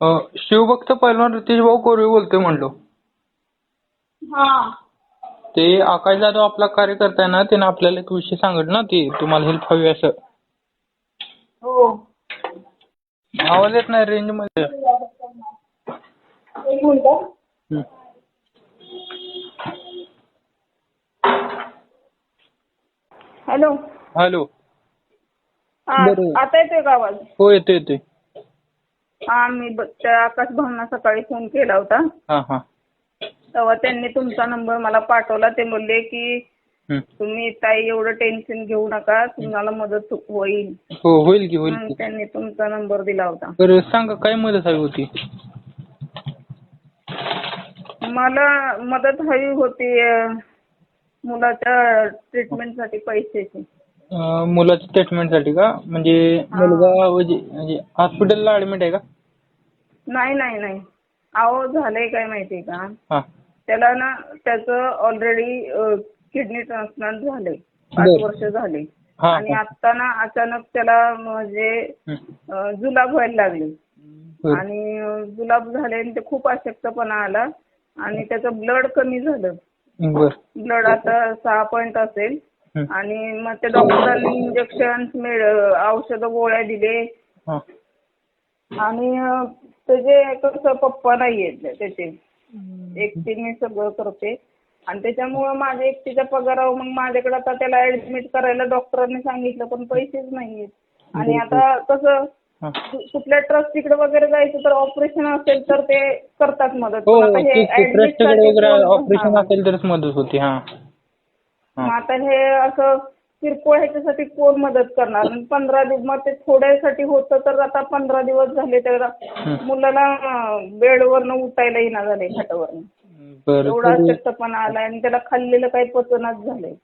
शिवभक्त पैलवान रितेश भाऊ कोरवे बोलतोय म्हणलो. हा. ते आकाश जाधव आपला कार्यकर्ता आहे ना त्यानं आपल्याला एक विषय सांगितलं ना ते तुम्हाला हेल्प हवी असं. हो. आवाज येत नाही रेंजमध्ये. एक मिनिट हं. हॅलो. हॅलो. बरोबर. आता येतोय का आवाज? हो येतोय येतोय. हा मी ब- त्या आकाश भाऊंना सकाळी फोन केला होता. हां हां. तेव्हा त्यांनी तुमचा नंबर मला पाठवला. ते बोलले की. तुम्ही ताई एवढं टेन्शन घेऊ नका. तुम्हाला मदत होईल. हो होईल की होईल म्हणून की. त्यांनी तुमचा नंबर दिला होता. बरं सांगा काय मदत हवी होती? मला मदत हवी होती अं, मुलाच्या ट्रीटमेंटसाठी पैशाची. अं, मुलाच्या ट्रीटमेंटसाठी का? म्हणजे मुलगा म्हणजे म्हणजे हॉस्पिटलला ऍडमिट आहे का? नाही नाही नाही. अहो झालंय काय माहितीये का? हां. त्याला ना त्याचं ऑलरेडी किडनी ट्रान्सप्लांट झालंय. पाच बरं. वर्ष झाले. हां. आणि आता ना अचानक त्याला म्हणजे. अं, जुलाब व्हायला लागले. बरं. आणि अं, जुलाब झाले आणि ते खूप अशक्तपणा आला. आणि त्याचं ब्लड कमी झालं. बरं. ब्लड आता सहा पॉईंट असेल. हं. आणि मग त्या डॉक्टरांनी इंजेक्शन औषधं गोळ्या दिले. हां. आणि त्याचे कसं पप्पा नाहीये त्याचे एकटी मी सगळं करते. आणि त्याच्यामुळं माझ्या एकटीच्या पगारावर मग माझ्याकडे आता त्याला ऍडमिट करायला डॉक्टरांनी सांगितलं पण पैसेच नाहीयेत आणि आता कसं कुठल्या ट्रस्टीकडे वगैरे जायचं तर ऑपरेशन असेल तर ते करतात मदत. हो पण आता हे ऑपरेशन. असेल तरच मदत होती हां. मग आता हे असं किरकोळ ह्याच्यासाठी कोण मदत करणार? आणि पंधरा दिवस मग ते थोड्यासाठी होतं तर आता पंधरा दिवस झाले तर मुलाला बेडवरनं उठायला येईना झालंय खाटावरनं एवढा अशक्तपणा आलाय आणि त्याला खाल्लेलं काही पचनाच झालंय.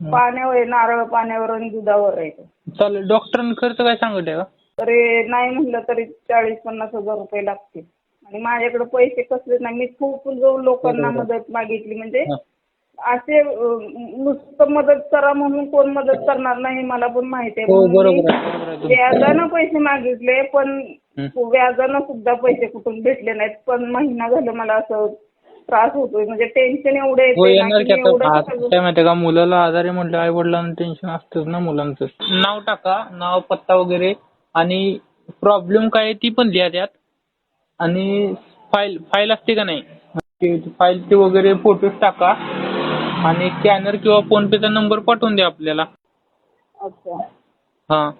पाण्यावर आहे नारळ पाण्यावर आणि दुधावर आहे तो. चालेल डॉक्टरांनी खर्च काय सांगितलं का? तरी नाही म्हणलं तरी चाळीस पन्नास हजार रुपये लागतील. आणि माझ्याकडे पैसे कसलेच नाही. मी खूप जाऊन लोकांना. मदत मागितली. म्हणजे हां. असे नुसतं मदत करा म्हणून कोण मदत करणार नाही मला पण माहिती आहे. हो म्हणून बरोबर मी आहे बरोबर आहे तुमचं. व्याजानं पैसे मागितले पण हं. व्याजानं सुद्धा पैसे कुठून भेटले नाहीत. पण महिना झालं मला असं त्रास होतोय. म्हणजे टेन्शन एवढं हो येते ना येणार की की मी आता एवढं आता सगळं- काय माहितीये का मुलाला आजारी म्हटलं आई वडिलांना टेन्शन असतंच ना मुलांचं. नाव टाका नाव पत्ता वगैरे आणि प्रॉब्लेम काय आहे ती पण लिहा त्यात. आणि फाईल फाईल असते का नाही? ते फाईलचे वगैरे फोटोज टाका. आणि स्कॅनर किंवा फोन पेचा नंबर पाठवून द्या आपल्याला. अच्छा. हां.